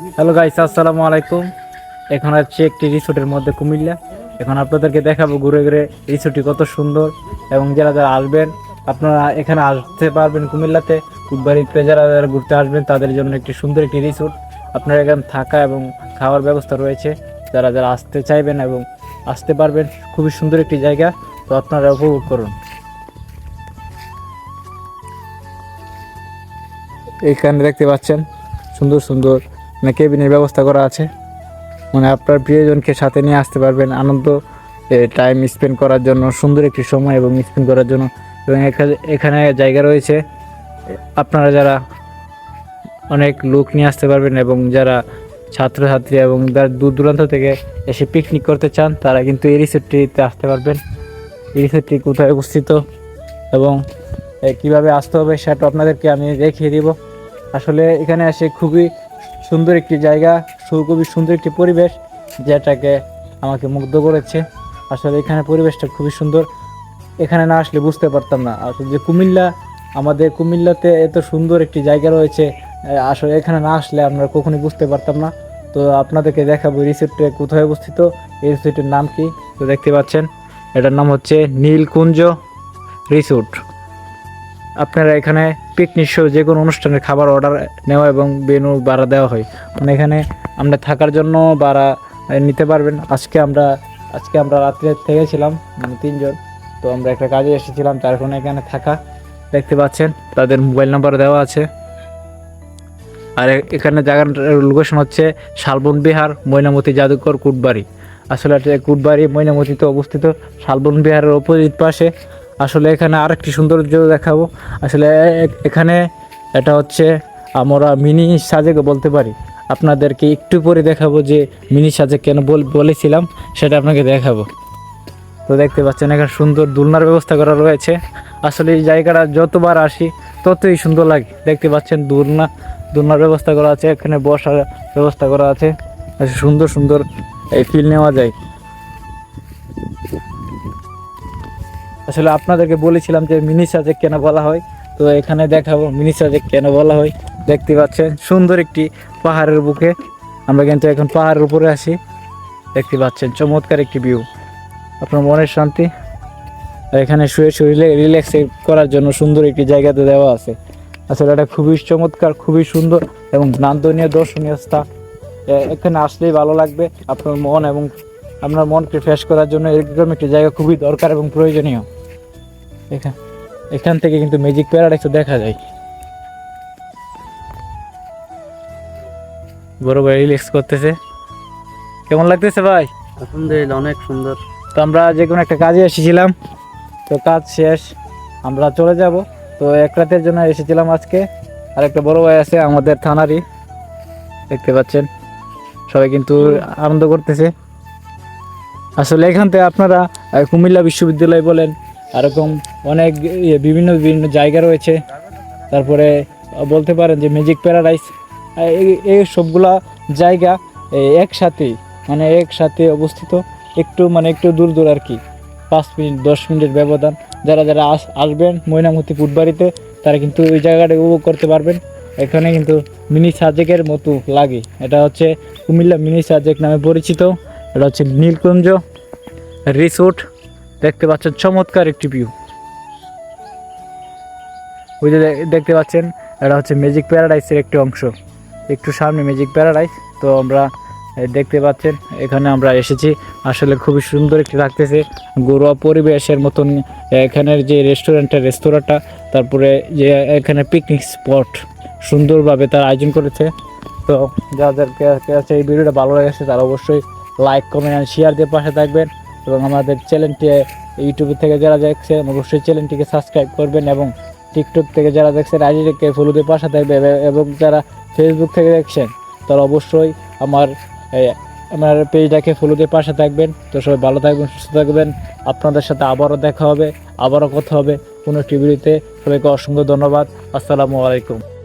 Hello guys, আসসালামু আলাইকুম। এখন আছে একটি রিসোর্টের মধ্যে কুমিল্লা। এখন আপনাদেরকে দেখাবো ঘুরে ঘুরে রিসোর্টটি কত সুন্দর এবং যারা যারা আসবেন, আপনারা এখানে আসতে পারবেন কুমিল্লাতে। কুটবাড়িতে যারা যারা ঘুরতে আসবেন, তাদের জন্য একটি সুন্দর একটি রিসোর্ট। আপনার এখানে থাকা এবং খাওয়ার ব্যবস্থা রয়েছে। যারা যারা আসতে চাইবেন এবং আসতে পারবেন, খুবই সুন্দর একটি জায়গা। তো আপনারা উপভোগ করুন। এখানে দেখতে পাচ্ছেন, সুন্দর সুন্দর মানে কেবিনের ব্যবস্থা করা আছে? মানে আপনার প্রিয়জনকে সাথে নিয়ে আসতে পারবেন, আনন্দ টাইম স্পেন্ড করার জন্য, সুন্দর একটি সময় এবং স্পেন্ড করার জন্য। এবং এখা- এখানে জায়গা রয়েছে। আপনারা যারা অনেক লোক নিয়ে আসতে পারবেন এবং যারা ছাত্রছাত্রী এবং যারা দূর দূরান্ত থেকে এসে পিকনিক করতে চান, তারা কিন্তু এই রিসোর্টটিতে আসতে পারবেন। এই রিসোর্টটি কোথায় অবস্থিত এবং কীভাবে আসতে হবে সেটা আপনাদেরকে আমি দেখিয়ে দিব। আসলে এখানে এসে খুবই সুন্দর একটি জায়গা খুবই সুন্দর একটি পরিবেশ যেটাকে আমাকে মুগ্ধ করেছে। আসলে এখানে পরিবেশটা খুবই সুন্দর। এখানে না আসলে বুঝতে পারতাম না। আসলে যে কুমিল্লা, আমাদের কুমিল্লাতে এত সুন্দর একটি জায়গা রয়েছে আসলে এখানে না আসলে আমরা কখনোই বুঝতে পারতাম না। তো আপনাদেরকে দেখাবো রিসোর্টে কোথায় অবস্থিত। এই রিসোর্টের নাম কি? তো দেখতে পাচ্ছেন, এটার নাম হচ্ছে নীলকুঞ্জ রিসোর্ট। আপনারা এখানে পিকনিক শো যে কোনো অনুষ্ঠানের খাবার অর্ডার নেওয়া এবং বেনু ভাড়া দেওয়া হয়। মানে এখানে আমরা থাকার জন্য ভাড়া নিতে পারবেন। আজকে আমরা আজকে আমরা রাত্রে থেকেছিলাম মানে তিনজন। তো আমরা একটা কাজে এসেছিলাম, তার কারণে এখানে থাকা। দেখতে পাচ্ছেন, তাদের মোবাইল নাম্বার দেওয়া আছে। আর এখানে জায়গার লোকেশন হচ্ছে শালবন বিহার, ময়নামতি জাদুঘর, কুটবাড়ি। আসলে কুটবাড়ি ময়নামতিতে অবস্থিত শালবন বিহারের অপোজিট পাশে। আসলে এখানে আরেকটি সৌন্দর্য দেখাবো। আসলে এখানে এটা হচ্ছে আমরা মিনি সাজেক বলতে পারি। আপনাদেরকে একটু পরে দেখাবো যে মিনি সাজেক কেন বল- বলেছিলাম, সেটা আপনাকে দেখাবো। তো দেখতে পাচ্ছেন, এখানে সুন্দর দোলনার ব্যবস্থা করা রয়েছে। আসলে এই জায়গাটা যতবার আসি, ততই সুন্দর লাগে। দেখতে পাচ্ছেন, দোলনা, দোলনার ব্যবস্থা করা আছে, এখানে বসার ব্যবস্থা করা আছে। সুন্দর সুন্দর এই ফিল নেওয়া যায়। আসলে আপনাদেরকে বলেছিলাম যে মিনি সাজেক কেন বলা হয়? তো এখানে দেখাবো মিনি সাজেক কেন বলা হয়। দেখতে পাচ্ছেন, সুন্দর একটি পাহাড়ের বুকে। আমরা কিন্তু এখন পাহাড়ের উপরে আছি। দেখতে পাচ্ছেন, চমৎকার একটি ভিউ আপনার মনের শান্তি। এখানে শুয়ে শুয়ে রিল্যাক্স করার জন্য সুন্দর একটি জায়গাতে দেওয়া আছে। আসলে এটা খুবই চমৎকার, খুবই সুন্দর এবং নান্দনীয় দর্শনীয় স্থান। এখানে আসলেই ভালো লাগবে আপনার মন এবং আপনার মনকে ফ্রেশ করার জন্য এরকম একটি জায়গা খুবই দরকার এবং প্রয়োজনীয়। এখান এখান থেকে কিন্তু ম্যাজিক প্যারাডাইসও দেখা যায়। বড় ভাই রিল্যাক্স করতেছে। কেমন লাগতেছে ভাই? আলহামদুলিল্লাহ অনেক সুন্দর। তো আমরা যে কোনো একটা কাজে এসেছিলাম। তো কাজ শেষ আমরা চলে যাব। তো এক রাতের জন্য এসেছিলাম আজকে। আর একটা বড় ভাই আছে আমাদের থানারই। দেখতে পাচ্ছেন? সবাই কিন্তু আনন্দ করতেছে। আসলে এখান থেকে আপনারা কুমিল্লা বিশ্ববিদ্যালয় বলেন এরকম অনেক ইয়ে, বিভিন্ন বিভিন্ন জায়গা রয়েছে। তারপরে বলতে পারেন যে ম্যাজিক প্যারাডাইস এই সবগুলা জায়গা এই একসাথেই মানে একসাথে অবস্থিত। একটু মানে একটু দূর দূর আর কি। পাঁচ মিনিট দশ মিনিটের ব্যবধান। যারা যারা আস আসবেন ময়নামতি ফুটবাড়িতে তারা কিন্তু ওই জায়গাটা উপভোগ করতে পারবেন। এখানে কিন্তু মিনি সাজেকের মতো লাগে। এটা হচ্ছে কুমিল্লা মিনি সাজেক নামে পরিচিত। এটা হচ্ছে নীলকুঞ্জ রিসোর্ট। দেখতে পাচ্ছেন চমৎকার একটি ভিউ ওই যে দেখতে পাচ্ছেন, এটা হচ্ছে ম্যাজিক প্যারাডাইসের একটি অংশ। একটু সামনে ম্যাজিক প্যারাডাইস তো আমরা দেখতে পাচ্ছেন, এখানে আমরা এসেছি। আসলে খুবই সুন্দর একটি লাগতেছে, ঘরোয়া পরিবেশের মতন, এখানের যে রেস্টুরেন্টের রেস্তোরাঁটা, তারপরে যে এখানে পিকনিক স্পট সুন্দরভাবে তার আয়োজন করেছে। তো যাদের কাছে এই ভিডিওটা ভালো লেগেছে, তারা অবশ্যই লাইক কমেন্ট অ্যান্ড শেয়ার দিয়ে পাশে থাকবেন। এবং আমাদের চ্যানেলটি ইউটিউব থেকে যারা দেখছেন, অবশ্যই চ্যানেলটিকে সাবস্ক্রাইব করবেন এবং টিকটক থেকে যারা দেখছেন আইডিকে ফলো দিয়ে পাশে থাকবে এব- যারা ফেসবুক থেকে দেখছেন, তারা অবশ্যই আমার আমার পেজটাকে ফলো দিয়ে পাশে থাকবেন। তো সবাই ভালো থাকবেন, সুস্থ থাকবেন। আপনাদের সাথে আবারও দেখা হবে, আবারও কথা হবে কোনো টিভিতে সবাইকে অসংখ্য ধন্যবাদ। আসসালামু আলাইকুম।